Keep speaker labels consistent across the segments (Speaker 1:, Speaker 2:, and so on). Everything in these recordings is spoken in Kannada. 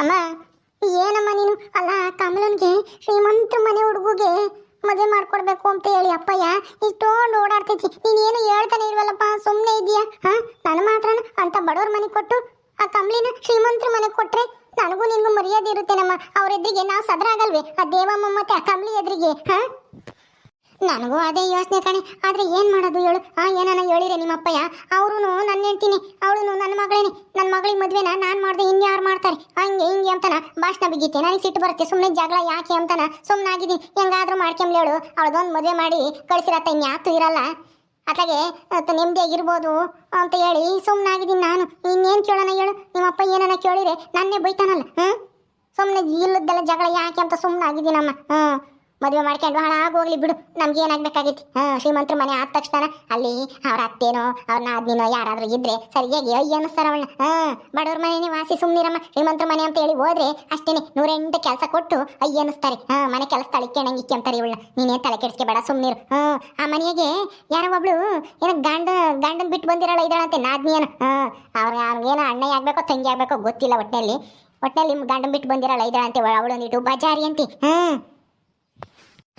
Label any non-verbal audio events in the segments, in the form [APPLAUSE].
Speaker 1: ಅಮ್ಮ, ಏನಮ್ಮ ನೀನು? ಅಲ್ಲ, ಕಮಲನ್ಗೆ ಶ್ರೀಮಂತ ಮನೆ ಹುಡುಗುಗೆ ಮದುವೆ ಮಾಡ್ಕೊಡ್ಬೇಕು ಅಂತ ಹೇಳಿ ಅಪ್ಪಯ್ಯ. ಇಷ್ಟೊಂದು ಓಡಾಡ್ತೈತಿ ಏನು ಹೇಳ್ತಾನೆ ಇಲ್ವಲ್ಲಪ್ಪ ಸುಮ್ಮನೆ ಇದೆಯಾ ಹಾ? ನನ್ನ ಮಾತ್ರ ಅಂತ ಬಡವ್ರ ಮನೆ ಕೊಟ್ಟು, ಆ ಕಮಲಿನ ಶ್ರೀಮಂತರ ಮನೆ ಕೊಟ್ರೆ ನನಗೂ ನಿನ್ಗೂ ಮರ್ಯಾದೆ ಇರುತ್ತೇನಮ್ಮ. ಅವ್ರ ಎದುರಿಗೆ ನಾವು ಸದರಾಗಲ್ವೇ ಆ ದೇವಮ್ಮ ಮತ್ತೆ ಆ ಕಮಲಿ ಎದುರಿಗೆ, ಹಾ? ನನಗೂ ಅದೇ ಯೋಚನೆ ಕಣೆ. ಆದ್ರೆ ಏನ್ ಮಾಡೋದು ಹೇಳು? ಆ ಏನನ್ನ ಹೇಳಿರೆ ನಿಮ್ಮ ಅಪ್ಪಯ್ಯ ಅವರು ನನ್ನ ಹೇಳ್ತೀನಿ ಅವಳು ನನ್ನ ಮಗಳೇನೆ. ನನ್ನ ಮಗಳಿಗೆ ಮದ್ವೆನ ನಾನ್ ಮಾಡ್ದೆ ಇನ್ಯಾರು ಮಾಡ್ತಾರೆ? ಹಂಗೆ, ಹಿಂಗೆ ಅಂತಾನ ಭಾಷಣ ಬಿಗಿತೆ. ನನಗೆ ಸಿಟ್ಟು ಬರುತ್ತೆ. ಸುಮ್ಮನೆ ಜಗಳ ಯಾಕೆ ಅಂತಾನ ಸುಮ್ಮನಾಗಿದ್ದೀನಿ ಹೆಂಗಾದ್ರೂ ಮಾಡ್ಕೊಂಬ್ಲಿ ಹೇಳು. ಅವಳದೊಂದು ಮದುವೆ ಮಾಡಿ ಕಳಿಸಿರತ್ತ ಇನ್ಯಾತು ಇರಲ್ಲ. ಅತ್ಲಾಗೆ ಅತ್ತ ನೆಮ್ಮದಿಯಾಗಿರ್ಬೋದು ಅಂತ ಹೇಳಿ ಸುಮ್ಮನಾಗಿದ್ದೀನಿ ನಾನು. ಇನ್ನೇನು ಕೇಳೋಣ ಹೇಳು? ನಿಮ್ಮ ಅಪ್ಪ ಕೇಳಿದ್ರೆ ನನ್ನೇ ಬೈತಾನಲ್ಲ ಹ್ಞೂ ಸುಮ್ಮನೆ ಇಲ್ಲದ್ದೆಲ್ಲ ಜಗಳ ಯಾಕೆ ಅಂತ ಸುಮ್ಮನಾಗಿದ್ದೀನಮ್ಮ ಹ್ಞೂ ಮದುವೆ ಮಾಡ್ಕೊಂಡು ಹಣ ಆಗೋಗ್ಲಿ ಬಿಡು. ನಮ್ಗೆ ಏನಾಗ್ಬೇಕಾಗಿತ್ತು? ಹಾ ಶ್ರೀಮಂತರ ಮನೆ ಆದ ತಕ್ಷಣ ಅಲ್ಲಿ ಅವ್ರ ಅತ್ತೇನೋ, ಅವ್ರ ನಾದ್ನಿನೋ ಯಾರಾದ್ರೂ ಇದ್ರೆ ಸರಿಯಾಗಿ ಅಯ್ಯ ಅನ್ನಿಸ್ತಾರ ಅವಳ ಹಾ ಬಡವ್ರ ಮನೆನೇ ವಾಸಿ ಸುಮ್ನಿರಮ್ಮ, ಶ್ರೀಮಂತರ ಮನೆ ಅಂತ ಹೇಳಿ ಹೋದ್ರೆ ಅಷ್ಟೇನೆ ನೂರೆಂಟು ಕೆಲಸ ಕೊಟ್ಟು ಅಯ್ಯ ಅನ್ನಿಸ್ತಾರೆ. ಹಾ ಮನೆ ಕೆಲಸ ತಳಿಕೆಣಂಗೆ ಇಕ್ಕಂತಾರೆ ಇವಳ ನೀನೇ ತಲೆ ಕೆಡಿಸ್ಕೋಬೇಡ ಸುಮ್ಮನಿರು ಹಾ ಆ ಮನೆಗೆ ಯಾರೋ ಒಬ್ಳು ಏನೋ ಗಂಡ, ಗಂಡನ್ ಬಿಟ್ಟು ಬಂದಿರಲ್ಲ ಇದ್ದಾಳಂತೆ ನಾದ್ನಿ ಏನೋ. ಹಾ ಅವ್ರ ಏನೋ ಅಣ್ಣ ಆಗ್ಬೇಕೋ, ತಂಗಿ ಆಗ್ಬೇಕೋ ಗೊತ್ತಿಲ್ಲ ಒಟ್ಟಿನಲ್ಲಿ ಒಟ್ಟಿನಲ್ಲಿ ಗಂಡನ್ ಬಿಟ್ಟು ಬಂದಿರಲ್ಲ ಇದ್ದಾಳಂತೆ ಅವಳೊಂದಿಟ್ಟು ಬಜಾರಿ ಅಂತಿ. ಹ್ಮ್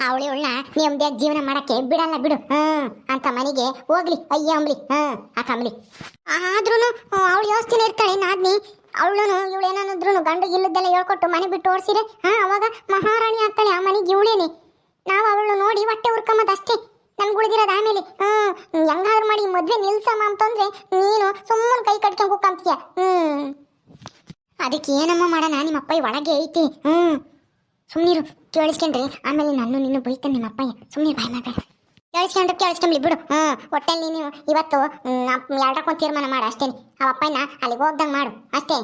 Speaker 1: ಅವಳಿ ಉಳ್ಳ ನೆಮ್ಮದಿಯಾಗಿ ಜೀವನ ಮಾಡಕ್ಕೆ ಬಿಡಲ್ಲ ಬಿಡು. ಹ್ಮ್ ಅಂತ ಮನೆಗೆ ಹೋಗ್ಲಿ. ಅಯ್ಯ, ಅಂಬ್ಲಿ. ಹ್ಮ್ ಆ ಕಂಬ್ಲಿ ಆದ್ರೂ ಅವಳು ಯೋಚನೆ ಇರ್ತಾಳೆ ನಾದ್ನಿ ಇವಳು ಏನಾದ್ರು ಗಂಡು ಇಲ್ಲದೆಲ್ಲ ಹೇಳ್ಕೊಟ್ಟು ಮನೆ ಬಿಟ್ಟು ಓಡಿಸಿರೆ. ಹಾ, ಅವಾಗ ಮಹಾರಾಣಿ ಆಗ್ತಾಳೆ ಆ ಮನೆಗೆ ಇವಳೇನೆ. ನಾವು ಅವಳು ನೋಡಿ ಹೊಟ್ಟೆ ಹುರ್ಕೊಂಬದ್ ಅಷ್ಟೇ. ನಮ್ಗೆ ಉಳಿದಿರೋದು ಆಮೇಲೆ. ಹ್ಮ್ ಹೆಂಗಾದ್ರು ಮಾಡಿ ಮದ್ವೆ ನಿಲ್ಸಮ್ಮ ಅಂತಂದ್ರೆ ನೀನು ಸುಮ್ಮನೆ ಕೈ ಕಟ್ಕೊಂಡ್ ಕೂಕಂತೀಯ ಹ್ಮ್. ಅದಕ್ಕೆ ಏನಮ್ಮ ಮಾಡೋಣ? ನಿಮ್ಮ ಅಪ್ಪ ಒಳಗೆ ಐತಿ. ಹ್ಮ್. ಸುಮ್ಮನಿರು ಕೇಳಿಸ್ಕೊಂಡ್ರಿ. ಆಮೇಲೆ ನಾನು ನಿನ್ನ ಬೈತಾನೆ ನಿಮ್ಮ ಅಪ್ಪಯ್ಯ ಸುಮ್ಮನೆ ಬಾಯ್ ಮಾಡ ಕೇಳಿಸ್ಕೊಂಡ್ರೆ ಕೇಳಿಸ್ಕೊಂಬ್ಲಿ ಬಿಡು. ಹ್ಞೂ ಒಟ್ಟಲ್ಲಿ ನೀನು ಇವತ್ತು ಎರಡಕ್ಕೊಂದು ತೀರ್ಮಾನ ಮಾಡು, ಅಷ್ಟೇ. ಆ ಅಪ್ಪಯ್ಯನ ಅಲ್ಲಿಗೆ ಹೋಗ್ದಂಗೆ ಮಾಡು, ಅಷ್ಟೇ.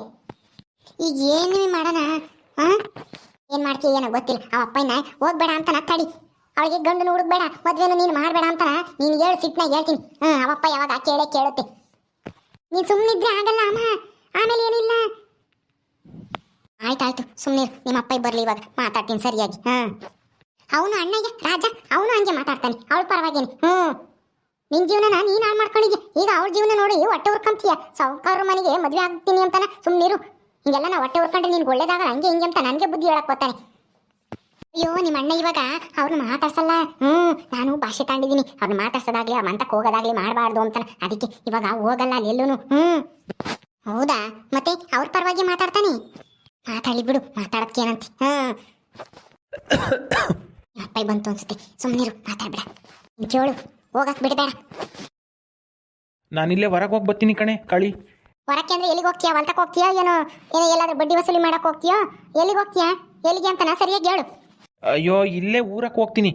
Speaker 1: ಈಗ ಏನು ಮಾಡೋಣ? ಹಾಂ? ಏನು ಮಾಡ್ತೀಯ, ಏನೋ ಗೊತ್ತಿಲ್ಲ. ಆ ಅಪ್ಪಯ್ಯನ ಹೋಗ್ಬೇಡ ಅಂತ ತಡಿ. ಅವಳಿಗೆ ಗಂಡನ ಹುಡುಕ್ಬೇಡ, ಮದುವೆನು ನೀನು ಮಾಡಬೇಡ ಅಂತ ನೀನು ಹೇಳು ಸಿಟ್ನಾಗ ಹೇಳ್ತೀನಿ. ಹ್ಞೂ ಅವಪ್ಪ ಯಾವಾಗ ಕೇಳೇ ಕೇಳುತ್ತೆ. ನೀನು ಸುಮ್ಮನಿದ್ರೆ ಆಗಲ್ಲ, ಅಮ್ಮ. ಸುಮ್ಮನೆ ನಿಮ್ಮ ಅಪ್ಪ ಬರ್ಲಿ ಇವಾಗ. ಮಾತಾಡ್ತೀನಿ ಸರಿಯಾಗಿ. ಹಾ. ಅವನು ಅಣ್ಣಗೆ, ರಾಜ, ಅವನು ಹಂಗೆ ಮಾತಾಡ್ತಾನೆ. ಅವಳ ಪರವಾಗಿನಿ ಹ್ಮ್ ನಿನ್ ಜೀವನ ನೀನು ಹಾಳು ಮಾಡ್ಕೊಂಡಿದ್ಯ? ಈಗ ಅವಳ ಜೀವನ ನೋಡಿ ಹೊಟ್ಟೆ ಉರ್ಕೊಂತೀಯ? ಸಾವುಕಾರ ಮನೆಗೆ ಮದ್ವೆ ಆಗ್ತೀನಿ ಅಂತಾನ? ಸುಮ್ಮನಿರು ಹಿಂಗೆಲ್ಲ ನಾ ಹೊಟ್ಟೆ ಹುರ್ಕೊಂಡ್ರೆ ನಿನ್ಗೆ ಒಳ್ಳೇದಾಗ ಹಂಗೆ ಹಿಂಗೆ ಅಂತ ನನಗೆ ಬುದ್ಧಿ ಹೇಳಕ್ ಅಯ್ಯೋ ನಿಮ್ಮ ಅಣ್ಣ ಇವಾಗ ಅವ್ರನ್ನ ಮಾತಾಡ್ಸಲ್ಲ? ಹ್ಮ್ ನಾನು ಭಾಷೆ ತಾಂಡಿದ್ದೀನಿ. ಅವ್ರನ್ನ ಮಾತಾಡ್ಸೋದಾಗ್ಲಿ, ಅವ್ರ ಮಂತಕ್ಕೆ ಹೋಗೋದಾಗ್ಲಿ ಮಾಡಬಾರ್ದು ಅಂತಾನೆ. ಅದಕ್ಕೆ ಇವಾಗ ಹೋಗಲ್ಲ ಅಲ್ಲಿ ಎಲ್ಲೂನು. ಹ್ಮ್ ಹೌದಾ? ಮತ್ತೆ ಅವ್ರ ಪರವಾಗಿ ಮಾತಾಡ್ತಾನೆ? ಮಾತಾಡಿ ಬಿಡು ಮಾತಾಡೋದಕ್ಕೆ ಏನಂತೆ? ಹಾ. [COUGHS] ಅಪ್ಪ ಬಂತು ಅನ್ಸುತ್ತೆ. ಸುಮ್ಮನಿರು ಮಾತಾಡ್ಬೇಡ. ನೀನ್ ಕೇಳು ಹೋಗಕ್ ಬಿಡಬೇಡ.
Speaker 2: ನಾನಿಲ್ಲೇ ಹೊರಗೆ ಹೋಗಿ ಬರ್ತೀನಿ ಕಣೆ ಕಳಿ.
Speaker 1: ಹೊರಕ್ಕೆ ಅಂದ್ರೆ ಎಲ್ಲಿಗೆ ಹೋಗ್ತೀಯಾ? ಹೊಲ್ತಕ್ಕೆ ಹೋಗ್ತೀಯಾ? ಏನೋ ಏನೋ ಎಲ್ಲಾದ್ರೂ ಬಡ್ಡಿ ವಸೂಲಿ ಮಾಡಕ್ ಹೋಗ್ತೀಯೋ? ಎಲ್ಲಿಗೆ ಹೋಗ್ತೀಯಾ? ಎಲ್ಲಿಗೆ ಅಂತ ನಾ ಸರಿಯಾಗಿ ಹೇಳು.
Speaker 2: ಅಯ್ಯೋ ಇಲ್ಲೇ ಊರಕ್ಕೆ ಹೋಗ್ತೀನಿ.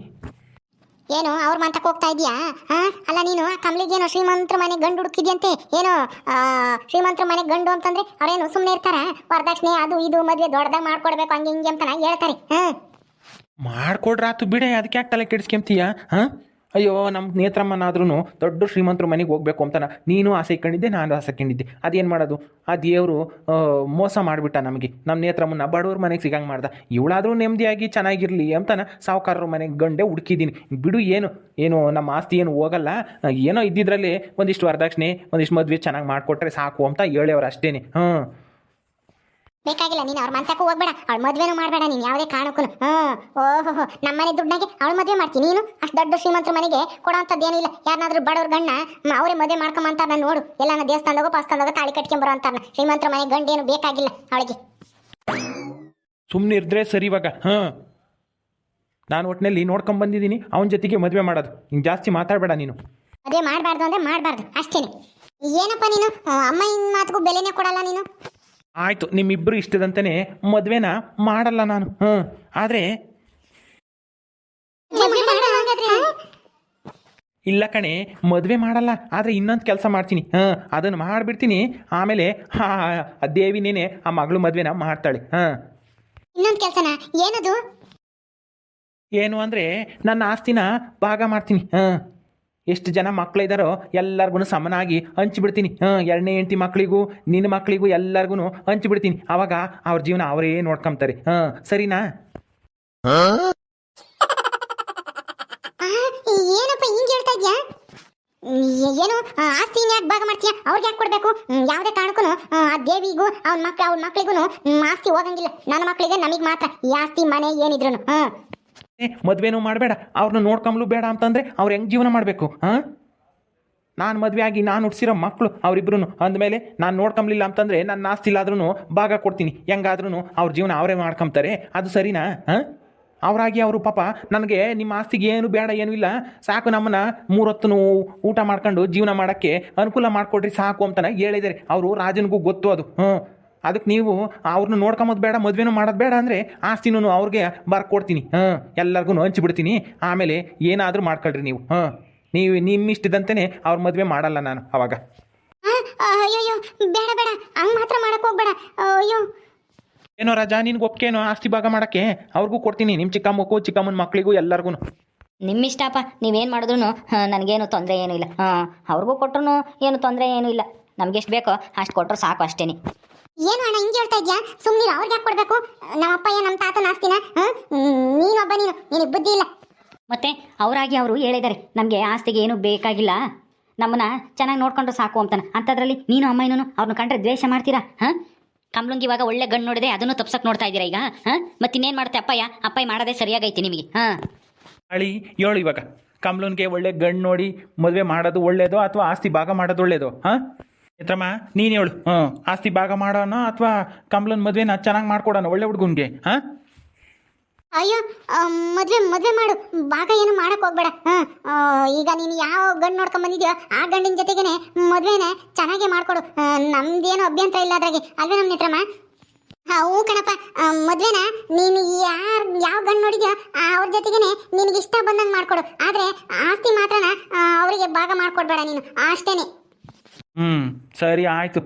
Speaker 1: ಏನು, ಅವ್ರ ಮಂತಕ್ಕೆ ಹೋಗ್ತಾ ಇದೀಯಾ? ಹಾ? ಅಲ್ಲ ನೀನು ಏನೋ ಶ್ರೀಮಂತರ ಮನೆ ಗಂಡು ಹುಡುಕಿದ್ಯಂತೆ ಏನೋ ಶ್ರೀಮಂತರ ಮನೆ ಗಂಡು ಅಂತಂದ್ರೆ ಅವ್ರೇನು ಸುಮ್ಮನೆ ಇರ್ತಾರ? ವರದಕ್ಷಿಣೆ ಅದು ಇದು, ಮದ್ವೆ ದೊಡ್ಡದಾಗ ಮಾಡ್ಕೊಡ್ಬೇಕು, ಹಂಗೆ ಹಿಂಗೆ ಅಂತ ಹೇಳ್ತಾರೆ. ಹಾ?
Speaker 2: ಮಾಡ್ಕೊಡ್ರಾತು ಬಿಡೆ ಅದಕ್ಕೆ ಯಾಕೆ ತಲೆ ಕೆಡಿಸ್ಕೊಂತೀಯ? ಹಾಂ? ಅಯ್ಯೋ ನಮ್ಮ ನೇತ್ರಮ್ಮನಾದ್ರೂ ದೊಡ್ಡ ಶ್ರೀಮಂತರ ಮನೆಗೆ ಹೋಗ್ಬೇಕು ಅಂತಾನೆ. ನೀನು ಆಸೆ ಇಟ್ಕೊಂಡಿದ್ದೆ, ನಾನು ಆಸೆ ಇಟ್ಕೊಂಡಿದ್ದೆ. ಅದೇನು ಮಾಡೋದು? ಆ ದೇವರು ಮೋಸ ಮಾಡಿಬಿಟ್ಟ ನಮಗೆ. ನಮ್ಮ ನೇತ್ರಮ್ಮನ ಬಡವ್ರ ಮನೆಗೆ ಸಿಗಂಗೆ ಮಾಡ್ದ. ಇವಳಾದರೂ ನೆಮ್ಮದಿಯಾಗಿ ಚೆನ್ನಾಗಿರಲಿ ಅಂತಾನ ಸಾಹುಕಾರರ ಮನೆಗೆ ಗಂಡೆ ಹುಡುಕಿದ್ದೀನಿ ಬಿಡು, ಏನು ಏನು ನಮ್ಮ ಆಸ್ತಿ ಏನು ಹೋಗಲ್ಲ. ಏನೋ ಇದ್ದಿದ್ರಲ್ಲಿ ಒಂದಿಷ್ಟು ವರದಕ್ಷಿಣೆ, ಒಂದಿಷ್ಟು ಮದುವೆ ಚೆನ್ನಾಗಿ ಮಾಡಿಕೊಟ್ರೆ ಸಾಕು ಅಂತ ಹೇಳೇವ್ರು ಅಷ್ಟೇ ಹಾಂ
Speaker 1: ಬೇಕಾಗಿಲ್ಲ ನೀನು ಅವ್ರ ಮನ್ಸಕ್ಕೂ ಹೋಗ್ಬೇಡ ಅವ್ಳ ಮದ್ವೆನೂ ಮಾಡಬೇಡ ನೀನು ಯಾವುದೇ ಕಾರಣಕ್ಕೂ ಹ್ಞೂ ಓಹೋ ನಮ್ಮನೆ ದುಡ್ಡಾಗೆ ಅವಳು ಮದುವೆ ಮಾಡ್ತೀನಿ ನೀನು ಅಷ್ಟು ದೊಡ್ಡ ಶ್ರೀಮಂತ್ರ ಮನೆಗೆ ಕೊಡೋಂಥದ್ದು ಏನಿಲ್ಲ ಯಾರನ್ನಾದ್ರೂ ಬಡವ್ರ ಗಣ್ಣ ಅವರೇ ಮದುವೆ ಮಾಡ್ಕೊಂಬಂತಾರ ನಾನು ನೋಡು. ಎಲ್ಲಾನ ದೇವಸ್ಥಾನದಾಗೋ ಪಾಸ್ತಾನದಾಗೋ ತಾಳಿ ಕಟ್ಕೊಂಬರೋ ಅಂತಾರ ಶ್ರೀಮಂತರ ಮನೆ ಗಂಡೇನು ಬೇಕಾಗಿಲ್ಲ ಅವಳಿಗೆ.
Speaker 2: ಸುಮ್ಮನೆ ಇದ್ರೆ ಸರಿ ಇವಾಗ. ಹಾಂ ನಾನು ಒಟ್ಟಿನಲ್ಲಿ ನೋಡ್ಕೊಂಬಂದಿದ್ದೀನಿ ಅವನ ಜೊತೆಗೆ ಮದುವೆ ಮಾಡೋದು. ಹಿಂಗೆ ಜಾಸ್ತಿ ಮಾತಾಡಬೇಡ ನೀನು.
Speaker 1: ಮದುವೆ ಮಾಡಬಾರ್ದು ಅಂದ್ರೆ ಮಾಡಬಾರ್ದು ಅಷ್ಟೇ ಏನಪ್ಪ ನೀನು? ಅಮ್ಮ ಇನ್ ಮಾತಿಗೂ ಬೆಲೆನೇ ಕೊಡಲ್ಲ ನೀನು?
Speaker 2: ಆಯಿತು ನಿಮ್ಮಿಬ್ಬರು ಇಷ್ಟದಂತಲೇ ಮದುವೆನ ಮಾಡಲ್ಲ ನಾನು. ಹ್ಞೂ ಆದರೆ ಇಲ್ಲ ಕಣೆ ಮದುವೆ ಮಾಡಲ್ಲ ಆದರೆ ಇನ್ನೊಂದು ಕೆಲಸ ಮಾಡ್ತೀನಿ. ಹಾಂ ಅದನ್ನು ಮಾಡಿಬಿಡ್ತೀನಿ. ಆಮೇಲೆ ಹಾ ಆ ದೇವಿನೇನೆ ಆ ಮಗಳು ಮದುವೆನ ಮಾಡ್ತಾಳೆ. ಹಾಂ
Speaker 1: ಇನ್ನೊಂದು ಕೆಲಸ ಏನದು?
Speaker 2: ಏನು ಅಂದರೆ ನನ್ನ ಆಸ್ತಿನ ಭಾಗ ಮಾಡ್ತೀನಿ. ಹಾಂ ಎಷ್ಟು ಜನ ಮಕ್ಕಳಿದಾರೋ ಎಲ್ಲರಿಗೂ ಸಮನಾಗಿ ಹಂಚಿಬಿಡ್ತೀನಿ. ಹಾಂ ಎರಡನೇ ಹೆಂಡತಿ ಮಕ್ಕಳಿಗೂ ನಿನ್ನ ಮಕ್ಕಳಿಗೂ ಎಲ್ಲರಿಗೂ ಹಂಚಿಬಿಡ್ತೀನಿ. ಆವಾಗ ಅವ್ರ ಜೀವನ ಅವರೇ ನೋಡ್ಕೊಂತಾರೆ ಹಾಂ ಸರಿನಾ?
Speaker 1: ಏನಪ್ಪ ಹಿಂಗ್ ಹೇಳ್ತಾ ಇದ್ಯಾ? ಏನು ಆ, ಆಸ್ತಿ ಯಾಕೆ ಭಾಗ ಮಾಡ್ತೀಯ? ಅವ್ರಿಗೆ ಯಾಕೆ ಕೊಡಬೇಕು? ಯಾವುದೇ ಕಾರಣಕ್ಕೂ ಆ ದೇವಿಗೂ ಅವ್ನ ಮಕ್ಳು ಅವ್ನ ಮಕ್ಳಿಗೂ ಆಸ್ತಿ ಹೋಗಂಗಿಲ್ಲ. ನನ್ನ ಮಕ್ಕಳಿಗೆ ನಮಗೆ ಮಾತ್ರ ಈ ಆಸ್ತಿ ಮನೆ ಏನಿದ್ರು ಹಾಂ.
Speaker 2: ಮದುವೆನೂ ಮಾಡಬೇಡ. ಅವ್ರನ್ನ ನೋಡ್ಕೊಂಬ್ಲು ಬೇಡ ಅಂತಂದರೆ ಅವ್ರು ಹೆಂಗೆ ಜೀವನ ಮಾಡಬೇಕು, ಹಾಂ? ನಾನು ಮದುವೆ ಆಗಿ ನಾನು ಹುಟ್ಟಿಸಿರೋ ಮಕ್ಕಳು ಅವರಿಬ್ರು ಅಂದಮೇಲೆ ನಾನು ನೋಡ್ಕೊಂಬ್ಲಿಲ್ಲ ಅಂತಂದರೆ ನನ್ನ ಆಸ್ತಿ ಇಲ್ಲಾದ್ರೂ ಭಾಗ ಕೊಡ್ತೀನಿ. ಹೆಂಗಾದ್ರೂ ಅವ್ರ ಜೀವನ ಅವರೇ ಮಾಡ್ಕೊಂತಾರೆ ಅದು ಸರಿನಾ, ಹಾಂ? ಅವರಾಗಿ ಅವರು ಪಾಪ ನನಗೆ ನಿಮ್ಮ ಆಸ್ತಿಗೆ ಏನು ಬೇಡ ಏನೂ ಇಲ್ಲ, ಸಾಕು ನಮ್ಮನ್ನು ಮೂರೊತ್ತು ಊಟ ಮಾಡ್ಕೊಂಡು ಜೀವನ ಮಾಡೋಕ್ಕೆ ಅನುಕೂಲ ಮಾಡಿಕೊಡ್ರಿ ಸಾಕು ಅಂತನ ಹೇಳಿದ್ದಾರೆ. ಅವರು ರಾಜನಿಗೂ ಗೊತ್ತು ಅದು ಹ್ಞೂ ಅದಕ್ಕೆ ನೀವು ಅವ್ರನ್ನ ನೋಡ್ಕೊಂಬೋದು ಬೇಡ ಮದುವೆನೂ ಮಾಡೋದು ಬೇಡ ಅಂದರೆ ಆಸ್ತಿನೂ ಅವ್ರಿಗೆ ಬರ್ಕೊಡ್ತೀನಿ. ಹಾಂ ಎಲ್ಲರಿಗೂ ಹಂಚಿಬಿಡ್ತೀನಿ. ಆಮೇಲೆ ಏನಾದರೂ ಮಾಡ್ಕೊಳ್ರಿ ನೀವು. ಹಾಂ ನೀವು ನಿಮ್ಮ ಇಷ್ಟದಂತೆಯೇ ಅವ್ರ ಮದುವೆ ಮಾಡಲ್ಲ ನಾನು ಅವಾಗ.
Speaker 1: ಅಯ್ಯೋ ಬೇಡ ಬೇಡ. ಹಂಗೆ ಮಾತ್ರ ಮಾಡಕ್ಕೆ ಹೋಗ್ಬೇಡ. ಅಯ್ಯೋ.
Speaker 2: ಏನೋ ರಜಾ ನಿನ್ಗೆ ಒಪ್ಕೇನೋ ಆಸ್ತಿ ಭಾಗ ಮಾಡೋಕ್ಕೆ? ಅವ್ರಿಗೂ ಕೊಡ್ತೀನಿ ನಿಮ್ಮ ಚಿಕ್ಕಮ್ಮಕ್ಕೂ ಚಿಕ್ಕಮ್ಮನ ಮಕ್ಕಳಿಗೂ ಎಲ್ಲರಿಗೂ
Speaker 3: ನಿಮ್ಮಿಷ್ಟಪ್ಪ ನೀವೇನು ಮಾಡಿದ್ರು ನನಗೇನು ತೊಂದರೆ ಏನೂ ಇಲ್ಲ. ಹಾಂ ಅವ್ರಿಗೂ ಕೊಟ್ರು ಏನು ತೊಂದರೆ ಏನೂ ಇಲ್ಲ. ನಮ್ಗೆ ಎಷ್ಟು ಬೇಕೋ ಅಷ್ಟು ಕೊಟ್ಟರು ಸಾಕು ಅಷ್ಟೇನೆ.
Speaker 1: ಏನು ಅಣ್ಣ ಹಿಂಗೆ ಹೇಳ್ತಾ ಇದ್ಯಾ? ಸುಮ್ಮನೆ ಅವ್ರಿಗೆ ಯಾಕೆ ಕೊಡಬೇಕು? ನಮ್ಮ ಅಪ್ಪಯ್ಯ ನಮ್ಮ ತಾತನ ಆಸ್ತಿನ ಹಾಂ ನೀನೊಬ್ಬ ನೀನು. ನಿನಗೆ ಬುದ್ಧಿ ಇಲ್ಲ.
Speaker 3: ಮತ್ತೆ ಅವರಾಗಿ ಅವರು ಹೇಳಿದ್ದಾರೆ ನಮಗೆ ಆಸ್ತಿಗೆ ಏನೂ ಬೇಕಾಗಿಲ್ಲ. ನಮ್ಮನ್ನ ಚೆನ್ನಾಗಿ ನೋಡ್ಕೊಂಡು ಸಾಕು ಅಂತಾನೆ. ಅಂಥದ್ರಲ್ಲಿ ನೀನು ಅಮ್ಮನೂ ಅವ್ರನ್ನ ಕಂಡ್ರೆ ದ್ವೇಷ ಮಾಡ್ತೀರಾ? ಹಾಂ? ಕಮ್ಲುಂಗ್ ಇವಾಗ ಒಳ್ಳೆ ಗಣ್ಣು ನೋಡಿದೆ ಅದನ್ನು ತಪ್ಸಕ್ಕೆ ನೋಡ್ತಾ ಇದ್ದೀರಾ ಈಗ? ಹಾಂ? ಮತ್ತೆ ಇನ್ನೇನು ಮಾಡುತ್ತೆ ಅಪ್ಪಯ್ಯ? ಅಪ್ಪಯ್ಯ ಮಾಡೋದೇ ಸರಿಯಾಗೈತಿ ನಿಮಗೆ. ಹಾಂ?
Speaker 2: ಅಳಿ ಹೇಳು ಇವಾಗ. ಕಮ್ಲುನ್ಗೆ ಒಳ್ಳೆ ಗಣ್ಣು ನೋಡಿ ಮದುವೆ ಮಾಡೋದು ಒಳ್ಳೆಯದು ಅಥವಾ ಆಸ್ತಿ ಭಾಗ ಮಾಡೋದು ಒಳ್ಳೆಯದು ಹಾಂ? ಮಿತ್ರಮ್ಮ ನೀನು ಹೇಳು. ಹಾಂ. ಆಸ್ತಿ ಭಾಗ ಮಾಡೋಣ ಅಥವಾ ಕಮ್ಲನ್ ಮದುವೆನ ಚೆನ್ನಾಗಿ ಮಾಡ್ಕೊಡೋಣ ಒಳ್ಳೆ ಹುಡುಗನ್ಗೆ ಹಾಂ?
Speaker 1: ಅಯ್ಯೋ ಮದ್ವೆ ಮದುವೆ ಮಾಡು. ಭಾಗ ಏನು ಮಾಡಕ್ ಹೋಗ್ಬೇಡ. ಹಾಂ ಈಗ ನೀನು ಯಾವ ಗಂಡು ನೋಡ್ಕೊಂಡ್ ಬಂದಿದ್ಯೋ ಆ ಗಂಡಿನ ಜೊತೆಗೇನೆ ಮದ್ವೆನೆ ಚೆನ್ನಾಗೆ ಮಾಡ್ಕೊಡು. ಆ, ನಮ್ದೇನು ಅಭ್ಯಂತರ ಇಲ್ಲ ಅದ್ರಾಗೆ. ಅಲ್ವೇ ನಮ್ಮ ಮಿತ್ರಮ್ಮ ಹಾ ಹ್ಞೂ ಕಣಪ್ಪ. ಆ, ಮದ್ವೆನ ನೀನು ಯಾರು ಯಾವ ಗಂಡು ನೋಡಿದ್ಯೋ ಆ, ಅವ್ರ ಜೊತೆಗೇನೆ ನಿನಗೆ ಇಷ್ಟ ಬಂದಂಗೆ ಮಾಡ್ಕೊಡು. ಆದರೆ ಆಸ್ತಿ ಮಾತ್ರನ ಆ, ಅವರಿಗೆ ಭಾಗ ಮಾಡ್ಕೊಡ್ಬೇಡ ನೀನು. ಅಷ್ಟೇನೆ.
Speaker 2: ಹ್ಞೂ ಸರಿ ಆಯಿತು.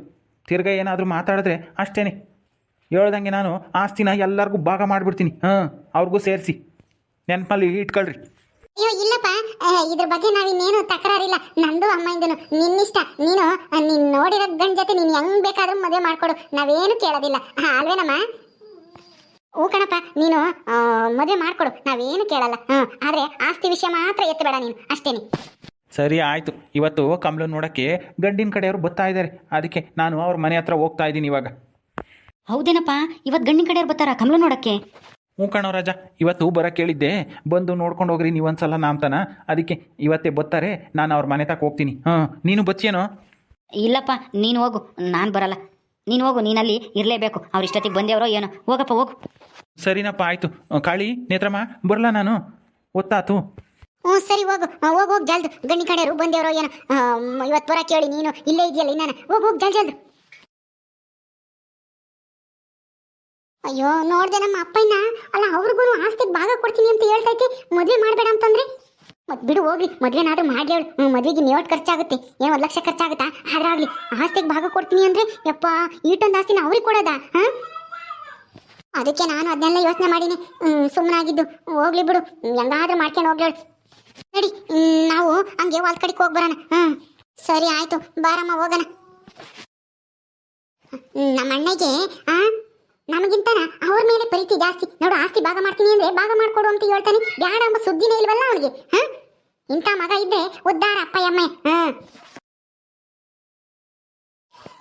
Speaker 2: ತಿರ್ಗ ಏನಾದರೂ ಮಾತಾಡಿದ್ರೆ ಅಷ್ಟೇನೆ. ಹೇಳ್ದಂಗೆ ನಾನು ಆಸ್ತಿನ ಎಲ್ಲರಿಗೂ ಭಾಗ ಮಾಡಿಬಿಡ್ತೀನಿ. ಹಾಂ, ಅವ್ರಿಗೂ ಸೇರಿಸಿ. ನೆನಪಲ್ಲಿ ಇಟ್ಕೊಳ್ರಿ.
Speaker 1: ಅಯ್ಯೋ, ಇಲ್ಲಪ್ಪ. ಇದ್ರ ಬಗ್ಗೆ ನಾವಿನ್ನೇನು ತಕರಾರಿಲ್ಲ. ನಂದು ಅಮ್ಮಯಿಂದನು. ನಿನ್ನಿಷ್ಟ. ನೀನು ನೀನ್ ನೋಡಿರೋ ಗಂಡ ಜೊತೆ ನೀನು ಹೆಂಗ್ ಬೇಕಾದ್ರೂ ಮದುವೆ ಮಾಡ್ಕೊಡು. ನಾವೇನು ಕೇಳೋದಿಲ್ಲ. ಅಲ್ವೇನಮ್ಮ? ಓ ಕಣಪ್ಪ. ನೀನು ಮದುವೆ ಮಾಡ್ಕೊಡು. ನಾವೇನು ಕೇಳಲ್ಲ. ಹ್ಞೂ, ಆದರೆ ಆಸ್ತಿ ವಿಷಯ ಮಾತ್ರ ಎತ್ತಬೇಡ ನೀನು. ಅಷ್ಟೇನೆ.
Speaker 2: ಸರಿ ಆಯಿತು. ಇವತ್ತು ಕಮಲನ್ ನೋಡೋಕ್ಕೆ ಗಂಡಿನ ಕಡೆಯವರು ಬರ್ತಾ ಇದ್ದಾರೆ. ಅದಕ್ಕೆ ನಾನು ಅವ್ರ ಮನೆ ಹತ್ರ ಹೋಗ್ತಾ ಇದ್ದೀನಿ ಇವಾಗ.
Speaker 3: ಹೌದೇನಪ್ಪ? ಇವತ್ತು ಗಂಡಿನ ಕಡೆಯವ್ರು ಬರ್ತಾರ ಕಮಲ ನೋಡಕ್ಕೆ?
Speaker 2: ಹ್ಞೂ ಕಣೋ ರಾಜ ಇವತ್ತು ಬರೋಕ್ಕೆ ಹೇಳಿದ್ದೆ ಬಂದು ನೋಡ್ಕೊಂಡು ಹೋಗ್ರಿ ನೀವು ಒಂದ್ಸಲ ನಾಮ್ತಾನ. ಅದಕ್ಕೆ ಇವತ್ತೇ ಬರ್ತಾರೆ. ನಾನು ಅವ್ರ ಮನೆ ತಕ್ಕ ಹೋಗ್ತೀನಿ. ಹಾಂ ನೀನು ಬಚ್ಚೇನೋ
Speaker 3: ಇಲ್ಲಪ್ಪ ನೀನು ಹೋಗು. ನಾನು ಬರಲ್ಲ. ನೀನು ಹೋಗು ನೀನಲ್ಲಿ ಇರಲೇಬೇಕು. ಅವ್ರ ಇಷ್ಟೊತ್ತಿಗೆ ಬಂದೇವರೋ ಏನೋ. ಹೋಗಪ್ಪ ಹೋಗು.
Speaker 2: ಸರಿನಪ್ಪ ಆಯಿತು. ಕಾಳಿ ನೇತ್ರಮ್ಮ ಬರಲ್ಲ ನಾನು? ಒತ್ತಾತು.
Speaker 1: ಹ್ಞೂ, ಸರಿ, ಹೋಗು. ಹೋಗಿ, ಹೋಗ್, ಜಲ್ದು. ಗಣ್ಣಿ ಕಡೆಯವರು ಬಂದೇವ್ರೋ ಏನೋ ಇವತ್ತು ಬರ ಕೇಳಿ ನೀನು. ಇಲ್ಲೇ ಇದೆಯಲ್ಲ ಇನ್ನೇನು ಹೋಗಿ, ಹೋಗ್ ಜಲ್ ಜಲ್ದು. ಅಯ್ಯೋ, ನೋಡ್ದೆ ನಮ್ಮ ಅಪ್ಪಯ್ಯನ ಅಲ್ಲ ಅವ್ರಿಗೂ ಆಸ್ತಿಗೆ ಭಾಗ ಕೊಡ್ತೀನಿ ಅಂತ ಹೇಳ್ತೈತೆ ಮದುವೆ ಮಾಡಬೇಡ ಅಂತಂದ್ರೆ ಮತ್ತೆ ಬಿಡು, ಹೋಗ್ಲಿ. ಮದ್ವೆನಾದ್ರೂ ಮಾಡಿ ಹೇಳು. ಹ್ಞೂ, ಮದ್ವೆಗೆ ನೀವಟ್ ಖರ್ಚಾಗುತ್ತೆ. ಏನೋ ಒಂದು ಲಕ್ಷ ಖರ್ಚಾಗುತ್ತಾ? ಆದ್ರಾಗ್ಲಿ ಆಸ್ತಿಗೆ ಭಾಗ ಕೊಡ್ತೀನಿ ಅಂದ್ರೆ, ಯಪ್ಪ, ಈಟೊಂದು ಆಸ್ತಿನ ಅವ್ರಿಗೆ ಕೊಡೋದಾ, ಹಾಂ? ಅದಕ್ಕೆ ನಾನು ಅದನ್ನೆಲ್ಲ ಯೋಚನೆ ಮಾಡೀನಿ. ಸುಮ್ಮನಾಗಿದ್ದು ಹೋಗ್ಲಿ ಬಿಡು. ಹೆಂಗಾದ್ರೂ ಮಾಡ್ಕೊಂಡು ಹೋಗ್ಲಿ ಹೇಳು. ನಡಿ ನಾವು ಹಂಗೆ ಹೊಲ್ ಕಡೆಗೆ ಹೋಗಿ ಬರೋಣ. ಸರಿ ಆಯ್ತು, ಬಾರಮ್ಮ, ಹೋಗೋಣ. ನಮ್ಮ ಅಣ್ಣಗೆ, ಆ ಅವ್ರ ಮೇಲೆ ಪ್ರೀತಿ ಜಾಸ್ತಿ. ನೋಡು, ಆಸ್ತಿ ಭಾಗ ಮಾಡ್ತೀನಿ ಅಂದ್ರೆ ಭಾಗ ಮಾಡ್ಕೊಡು ಅಂತ ಹೇಳ್ತಾನೆ. ಬ್ಯಾಡ ಎಂಬ ಸುದ್ದಿನೇ ಇಲ್ವಲ್ಲ ಅವನಿಗೆ ಹ ಇಂಥ ಮಗ ಇದ್ರೆ ಉದ್ದಾರ ಅಪ್ಪ ಅಮ್ಮ ಹ್ಮ್?